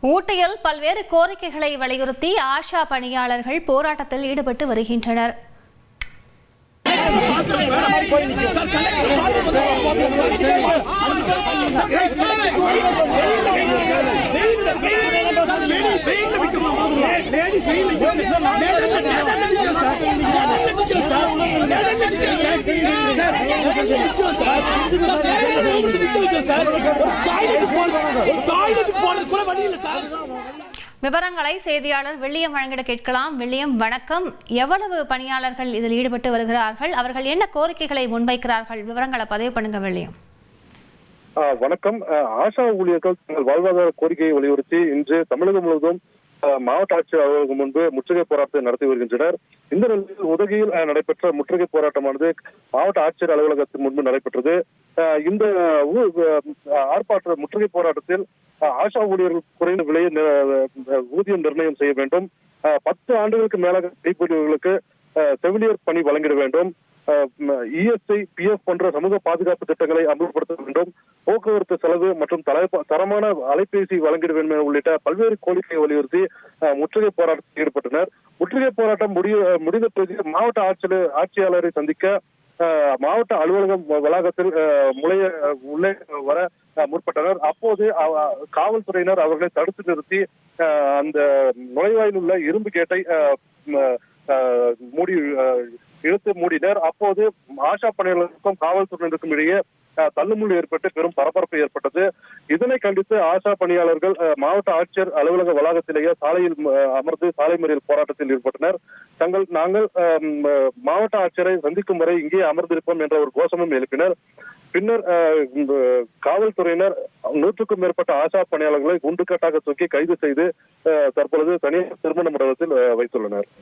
ஊட்டியில் பல்வேறு கோரிக்கைகளை வலியுறுத்தி ஆஷா பணியாளர்கள் போராட்டத்தில் ஈடுபட்டு வருகின்றனர். சார். விவரங்களை செய்தியாளர் வில்லியம் வழங்கிட கேட்கலாம். வில்லியம் வணக்கம். எவ்வளவு பணியாளர்கள் இதில் ஈடுபட்டு வருகிறார்கள்? அவர்கள் என்ன கோரிக்கைகளை முன்வைக்கிறார்கள்? விவரங்களை பதிவு பண்ணுங்க வில்லியம். வணக்கம். ஆஷா ஊழியர்கள் தங்கள் வாழ்வாதார கோரிக்கையை வலியுறுத்தி இன்று தமிழகம் முழுவதும் மாவட்ட ஆட்சியர் அலுவலகம் முன்பு முற்றுகை போராட்டத்தை நடத்தி வருகின்றனர். இந்த நிலையில் உதகையில் நடைபெற்ற முற்றுகை போராட்டமானது மாவட்ட ஆட்சியர் அலுவலகத்தின் முன்பு நடைபெற்றது. இந்த ஆர்ப்பாட்ட முற்றுகை போராட்டத்தில் ஆஷா ஊழியர்கள் குறைந்த விலையை ஊதியம் நிர்ணயம் செய்ய வேண்டும். பத்து ஆண்டுகளுக்கு மேலாக கைப்பற்றியவர்களுக்கு செவிலியர் பணி வழங்கிட வேண்டும். இஎஸ்ஐ பிஎஃப் போன்ற சமூக பாதுகாப்பு திட்டங்களை அமல்படுத்த வேண்டும். போக்குவரத்து செலவு மற்றும் தலை- தரமான அலைபேசி வழங்கிட வேண்டும் என உள்ளிட்ட பல்வேறு கோரிக்கையை வலியுறுத்தி அஹ், முற்றுகை போராட்டத்தில் ஈடுபட்டனர். முற்றுகை போராட்டம் முடிய முடிந்த பிறகு மாவட்ட ஆட்சியர் ஆட்சியாளரை சந்திக்க அஹ், மாவட்ட அலுவலகம் வளாகத்தில் அஹ், முளைய உள்ளே வர முற்பட்டனர். அப்போது காவல்துறையினர் அவர்களை தடுத்து நிறுத்தி அஹ், அந்த நுழைவாயில் உள்ள இரும்பு கேட்டை அஹ், மூடி இழுத்து மூடினர். அப்போது ஆஷா பணியாளர்களுக்கும் காவல்துறையினருக்கும் இடையே தள்ளுமுள்ளு ஏற்பட்டு பெரும் பரபரப்பு ஏற்பட்டது. இதனை கண்டித்து ஆஷா பணியாளர்கள் மாவட்ட ஆட்சியர் அலுவலக வளாகத்திலேயே சாலையில் அமர்ந்து சாலை மறியல் போராட்டத்தில் ஈடுபட்டனர். தங்கள் நாங்கள் மாவட்ட ஆட்சியரை சந்திக்கும் வரை இங்கே அமர்ந்திருப்போம் என்ற ஒரு கோஷமும் எழுப்பினர். பின்னர் இந்த காவல்துறையினர் நூற்றுக்கும் மேற்பட்ட ஆஷா பணியாளர்களை குண்டுக்கட்டாக தூக்கி கைது செய்து தற்பொழுது தனியார் திருமண மண்டபத்தில் வைத்துள்ளனர்.